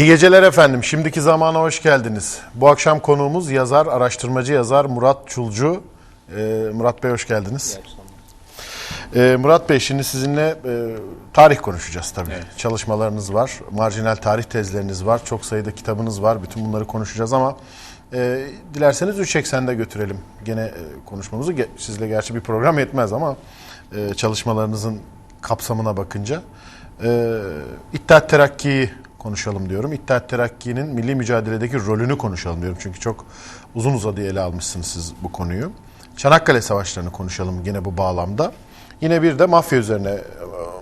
İyi geceler efendim. Şimdiki zamana hoş geldiniz. Bu akşam konuğumuz yazar, araştırmacı yazar Murat Çulcu. Ee, Murat Bey hoş geldiniz. Ee, Murat Bey şimdi sizinle e, tarih konuşacağız tabii. Çalışmalarınız var, marjinal tarih tezleriniz var, çok sayıda kitabınız var. Bütün bunları konuşacağız ama e, dilerseniz 3 eksende götürelim gene e, konuşmamızı. Ge- Sizle gerçi bir program yetmez ama e, çalışmalarınızın kapsamına bakınca. E, İttihat Terakki'yi konuşalım diyorum. İttihat Terakki'nin milli mücadeledeki rolünü konuşalım diyorum. Çünkü çok uzun uzadıya ele almışsınız siz bu konuyu. Çanakkale Savaşları'nı konuşalım yine bu bağlamda. Yine bir de mafya üzerine,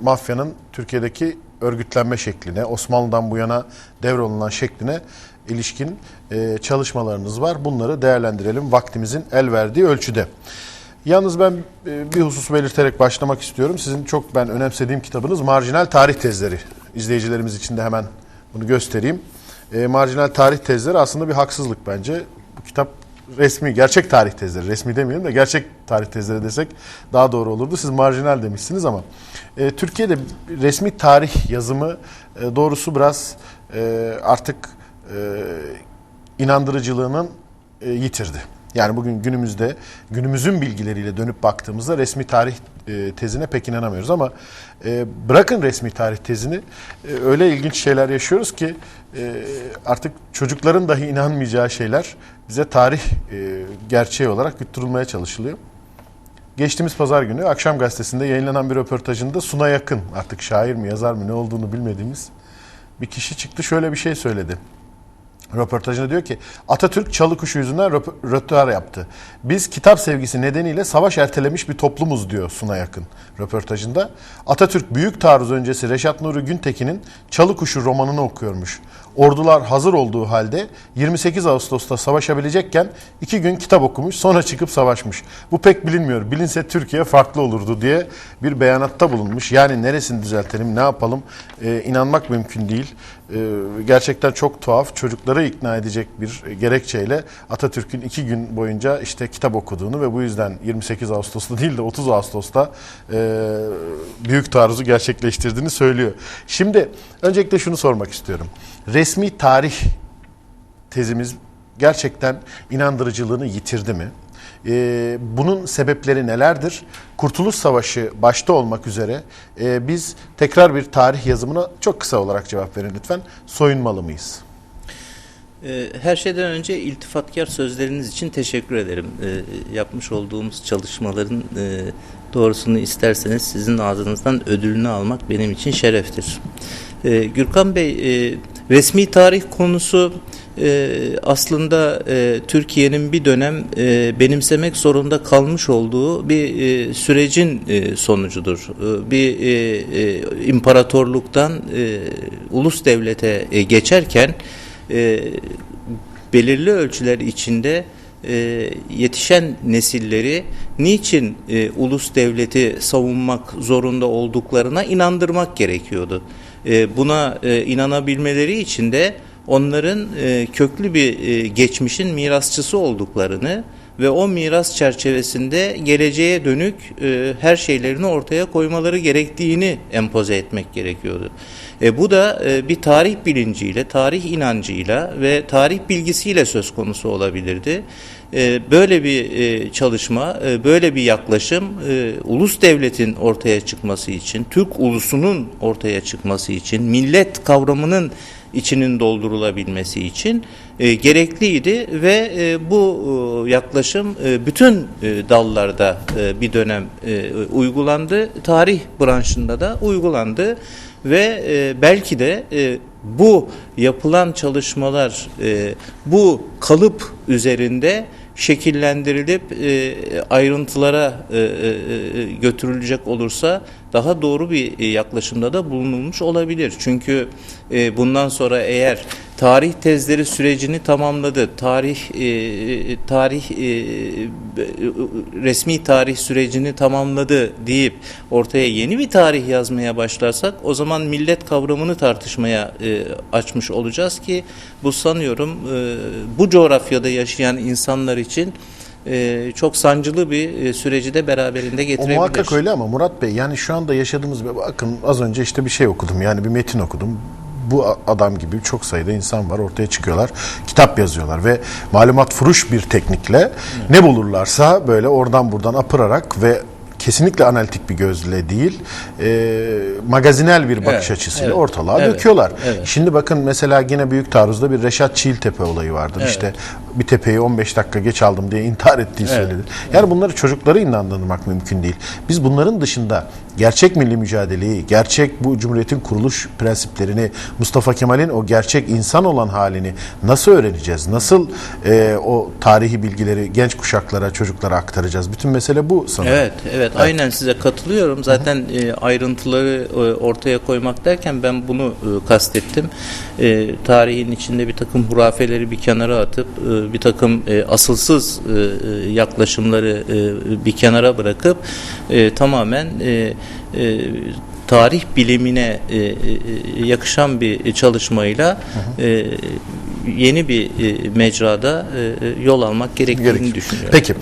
mafyanın Türkiye'deki örgütlenme şekline, Osmanlı'dan bu yana devrolunan şekline ilişkin e, çalışmalarınız var. Bunları değerlendirelim vaktimizin el verdiği ölçüde. Yalnız ben e, bir husus belirterek başlamak istiyorum. Sizin çok ben önemsediğim kitabınız Marjinal Tarih Tezleri. İzleyicilerimiz için de hemen bunu göstereyim. E, marjinal tarih tezleri aslında bir haksızlık bence. Bu kitap resmi, gerçek tarih tezleri. Resmi demeyelim de gerçek tarih tezleri desek daha doğru olurdu. Siz marjinal demişsiniz ama e, Türkiye'de resmi tarih yazımı e, doğrusu biraz e, artık e, inandırıcılığının e, yitirdi. Yani bugün günümüzde günümüzün bilgileriyle dönüp baktığımızda resmi tarih e, tezine pek inanamıyoruz ama e, bırakın resmi tarih tezini e, öyle ilginç şeyler yaşıyoruz ki artık çocukların dahi inanmayacağı şeyler bize tarih gerçeği olarak yutturulmaya çalışılıyor. Geçtiğimiz pazar günü Akşam Gazetesi'nde yayınlanan bir röportajında Suna Yakın artık şair mi yazar mı ne olduğunu bilmediğimiz bir kişi çıktı şöyle bir şey söyledi. Röportajında diyor ki Atatürk çalı kuşu yüzünden röp- rötar yaptı. Biz kitap sevgisi nedeniyle savaş ertelemiş bir toplumuz diyor Suna Yakın röportajında. Atatürk büyük taarruz öncesi Reşat Nuri Güntekin'in Çalı Kuşu romanını okuyormuş. Ordular hazır olduğu halde 28 Ağustos'ta savaşabilecekken iki gün kitap okumuş sonra çıkıp savaşmış. Bu pek bilinmiyor. Bilinse Türkiye farklı olurdu diye bir beyanatta bulunmuş. Yani neresini düzeltelim ne yapalım Ee, inanmak mümkün değil. Ee, gerçekten çok tuhaf çocukları ikna edecek bir gerekçeyle Atatürk'ün iki gün boyunca işte kitap okuduğunu ve bu yüzden 28 Ağustos'ta değil de 30 Ağustos'ta e, büyük taarruzu gerçekleştirdiğini söylüyor. Şimdi öncelikle şunu sormak istiyorum. Resmi tarih tezimiz gerçekten inandırıcılığını yitirdi mi? Ee, bunun sebepleri nelerdir? Kurtuluş Savaşı başta olmak üzere e, biz tekrar bir tarih yazımına çok kısa olarak cevap verin lütfen. Soyunmalı mıyız? Ee, Her şeyden önce iltifatkar sözleriniz için teşekkür ederim. Ee, Yapmış olduğumuz çalışmaların e, doğrusunu isterseniz sizin ağzınızdan ödülünü almak benim için şereftir. Ee, Gürkan Bey, e, resmi tarih konusu e, aslında e, Türkiye'nin bir dönem e, benimsemek zorunda kalmış olduğu bir e, sürecin e, sonucudur. E, Bir e, e, imparatorluktan e, ulus devlete e, geçerken e, belirli ölçüler içinde e, yetişen nesilleri niçin e, ulus devleti savunmak zorunda olduklarına inandırmak gerekiyordu. E, buna e, inanabilmeleri için de onların e, köklü bir geçmişin mirasçısı olduklarını ve o miras çerçevesinde geleceğe dönük e, her şeylerini ortaya koymaları gerektiğini empoze etmek gerekiyordu. E, bu da e, bir tarih bilinciyle, tarih inancıyla ve tarih bilgisiyle söz konusu olabilirdi. E, böyle bir e, çalışma, e, böyle bir yaklaşım e, ulus devletin ortaya çıkması için, Türk ulusunun ortaya çıkması için, millet kavramının içinin doldurulabilmesi için e, gerekliydi ve e, bu e, yaklaşım e, bütün e, dallarda e, bir dönem e, uygulandı. Tarih branşında da uygulandı ve e, belki de e, bu yapılan çalışmalar e, bu kalıp üzerinde şekillendirilip e, ayrıntılara e, e, e, götürülecek olursa daha doğru bir e, yaklaşımda da bulunulmuş olabilir. Çünkü e, bundan sonra eğer tarih tezleri sürecini tamamladı, tarih e, tarih e, resmi tarih sürecini tamamladı deyip ortaya yeni bir tarih yazmaya başlarsak o zaman millet kavramını tartışmaya e, açmış olacağız ki bu sanıyorum e, bu coğrafyada yaşayan insanlar için e, çok sancılı bir e, süreci de beraberinde O getirebilir. muhakkak öyle ama Murat Bey yani şu anda yaşadığımız bakın az önce işte bir şey okudum yani bir metin okudum. Bu adam gibi çok sayıda insan var ortaya çıkıyorlar. Kitap yazıyorlar ve malumat furuş bir teknikle ne bulurlarsa böyle oradan buradan apırarak ve kesinlikle analitik bir gözle değil, e, magazinel bir bakış Evet, açısıyla evet, ortalığa evet, döküyorlar. evet. Şimdi bakın mesela yine Büyük Taarruz'da bir Reşat Çiğiltepe olayı vardır. Evet. İşte bir tepeyi 15 dakika geç aldım diye intihar ettiği Evet. söylenir. Yani bunları çocukları inandırmak mümkün değil. Biz bunların dışında gerçek milli mücadeleyi, gerçek bu Cumhuriyet'in kuruluş prensiplerini, Mustafa Kemal'in o gerçek insan olan halini nasıl öğreneceğiz? Nasıl e, o tarihi bilgileri genç kuşaklara, çocuklara aktaracağız? Bütün mesele bu sanırım. Evet, evet, aynen size katılıyorum. Zaten e, ayrıntıları e, ortaya koymak derken ben bunu e, kastettim. E, tarihin içinde bir takım hurafeleri bir kenara atıp e, bir takım e, asılsız e, e, yaklaşımları e, bir kenara bırakıp e, tamamen e, e, tarih bilimine e, e, yakışan bir çalışmayla e, yeni bir e, mecrada e, yol almak gerektiğini Gerek. düşünüyorum. Peki.